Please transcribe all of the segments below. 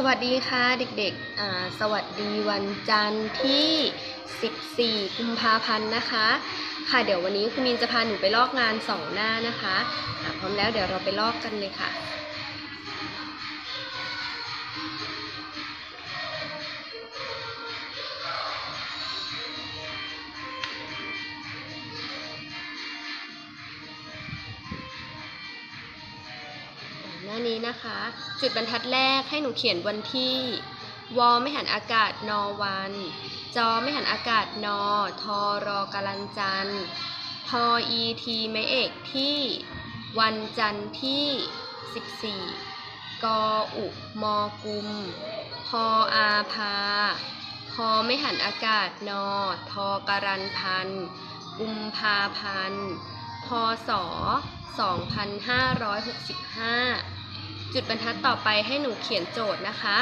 สวัสดีค่ะเด็กๆ สวัสดีวันจันทร์ที่ 14 กุมภาพันธ์นะคะ ค่ะเดี๋ยววันนี้คุณมินจะพาหนูไปลอกงานสองหน้านะคะะพร้อมแล้วเดี๋ยวเราไปลอกกันเลยค่ะ น้นะคะ จุดบรรทัดแรกให้หนูเขียนวันที่วอไม่หันอากาศนอวัน จอไม่หันอากาศนอทอรอกาลันจันทออีทีไม่เอกที่ วันจันทร์ที่ 14 กออุมอกุม พออาพา พอไม่หันอากาศนอทอการันพันกุมภาพันธ์พศ 2565 จุดบรรทัดต่อไปให้หนูเขียนโจทย์นะคะ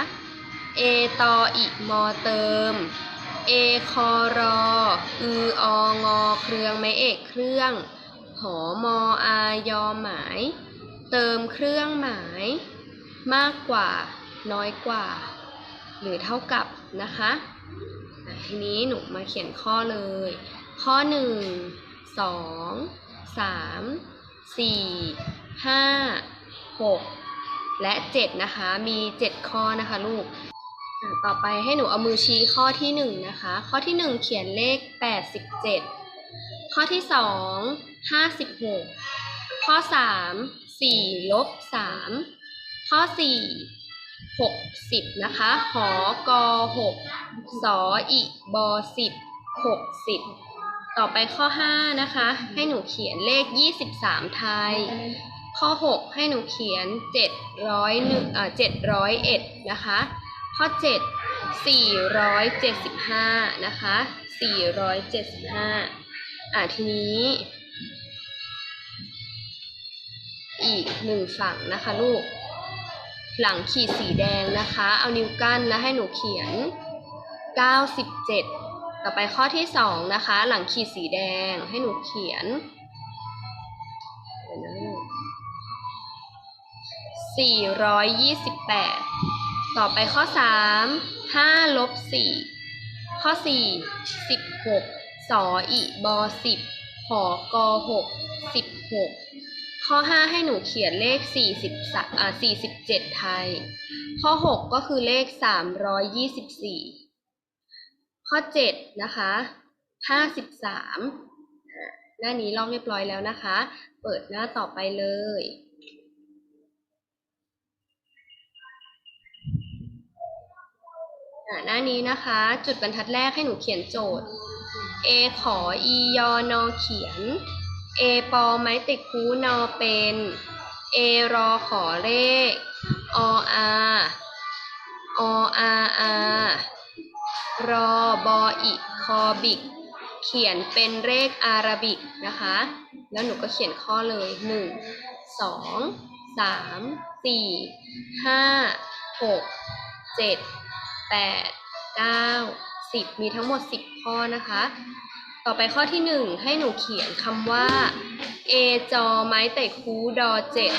เอตออิมอเติม เอคอรออือองอเครื่องไม้เอกเครื่องหอมออายอหมาย เติมเครื่องหมาย มากกว่า น้อยกว่า หรือเท่ากับนะคะอะทีนี้หนูมาเขียนข้อเลย ข้อหนึ่งสองสามสี่ห้าหก และเจ็ดนะคะ มีเจ็ดข้อนะคะลูก ต่อไปให้หนูเอามือชี้ข้อที่หนึ่งนะคะ ข้อที่หนึ่งเขียนเลขแปดสิบเจ็ดข้อที่สองห้าสิบหกข้อสามสี่ลบสามข้อสี่หกสิบนะคะ หอกอหกสออิบอสิบหกสิบต่อไปข้อ 5 นะคะ ให้หนูเขียนเลข 23 ไทย ข้อ 6 ให้หนูเขียน 701เอ่อ701 นะคะ ข้อ 7 475 นะคะ 475 อะทีนี้ อีกหนึ่งฝั่งนะคะลูก หลังขีดสีแดงนะคะ เอานิ้วกั้นแล้วให้หนูเขียน 97 ต่อไปข้อที่ 2 นะคะ หลังขีดสีแดงให้หนูเขียน 428 ต่อไปข้อ 3 5ลบ4ข้อ 4 16สออิบอ10หอกอ6 16 ข้อ 5 ให้หนูเขียนเลข 40อ่า47 ไทย ข้อ 6 ก็คือเลข 324 ข้อ 7 นะคะ 53อ่าหน้านี้ลอกเรียบร้อยแล้วนะคะ เปิดหน้าต่อไปเลย อ่า หน้านี้นะคะ จุดบรรทัดแรกให้หนูเขียนโจทย์ A ขอ E ยอนอเขียน A ปอไม้ติดคูนอเป็น A รอขอเลข ออาออาอารอบออิคอบิก เขียนเป็นเลขอาราบิกนะคะ แล้วหนูก็เขียนข้อเลยหนึ่งสองสามสี่ห้าหกเจ็ดแปดเก้าสิบมีทั้งหมดสิบข้อนะคะ ต่อไปข้อที่หนึ่งให้หนูเขียนคำว่า A จอไม้เตะคูดอเจ็ด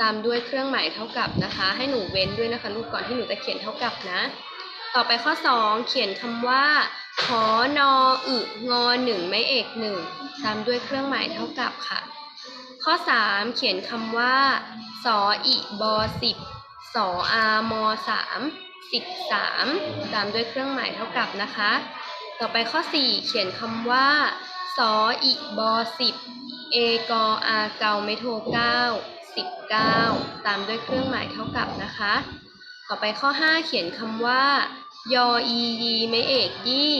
ตามด้วยเครื่องหมายเท่ากับนะคะ ให้หนูเว้นด้วยนะคะ ลูกก่อนที่หนูจะเขียนเท่ากับนะ ต่อไปข้อ 2 เขียนคำว่าหอนออึงอหนึ่งไม่เอกหนึ่งตามด้วยเครื่องหมายเท่ากับค่ะ ข้อ 3 เขียนคำว่าสออิบอสิบสออามอสาม สิบสามตามด้วยเครื่องหมายเท่ากับนะคะ ต่อไปข้อ 4 เขียนคำว่าสออิบอสิบเอกออาเกาไม่โทเก้าสิบเก้าตามด้วยเครื่องหมายเท่ากับนะคะ ต่อไปข้อ 5 เขียนคำว่า ยออียีไม่เอกยี่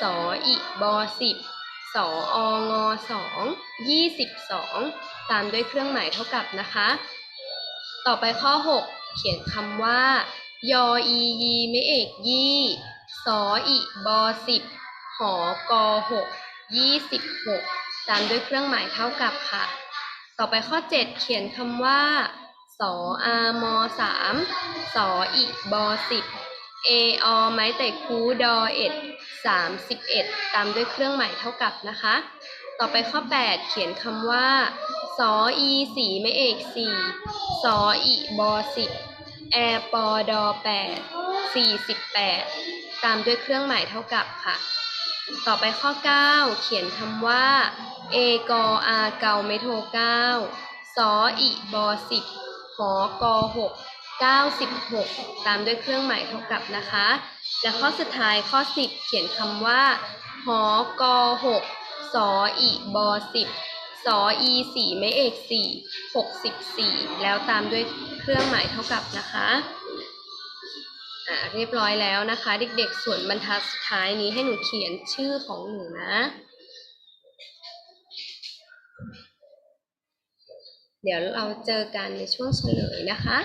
สออิบอสิบสอองอสองยี่สิบสองตามด้วยเครื่องหมายเท่ากับนะคะ ต่อไปข้อ 6 เขียนคำว่า ยออียีไม่เอกยี่สออิบอสิบหอกอหกยี่สิบหกตามด้วยเครื่องหมายเท่ากับค่ะ ต่อไปข้อ 7 เขียนคำว่า สออามอสามสออิบอสิบเออไม้แต่คูดอเอ็ดสามสิบเอ็ดตามด้วยเครื่องหมายเท่ากับนะคะ ต่อไปข้อ 8 เขียนคำว่าสออีสีไม่เอกสี่สออิบอสิบ แอร์ปอดอแปดสี่สิบแปดตามด้วยเครื่องหมายเท่ากับค่ะ ต่อไปข้อ 9 เขียนคำว่า เอกออาเกาไมโทเก้าสออีบอสิบหอกอหกเก้าสิบหกตามด้วยเครื่องหมายเท่ากับนะคะ และข้อสุดท้ายข้อ 10 เขียนคำว่าหอกอหกสออีบอสิบ สออีสี่ไม่เอกสี่หกสิบสี่แล้วตามด้วยเครื่องหมายเท่ากับนะคะอ่าเรียบร้อยแล้วนะคะ เด็กๆ ส่วนบรรทัดสุดท้ายนี้ให้หนูเขียนชื่อของหนูนะ เดี๋ยวเราเจอกันในช่วงเฉลยนะคะ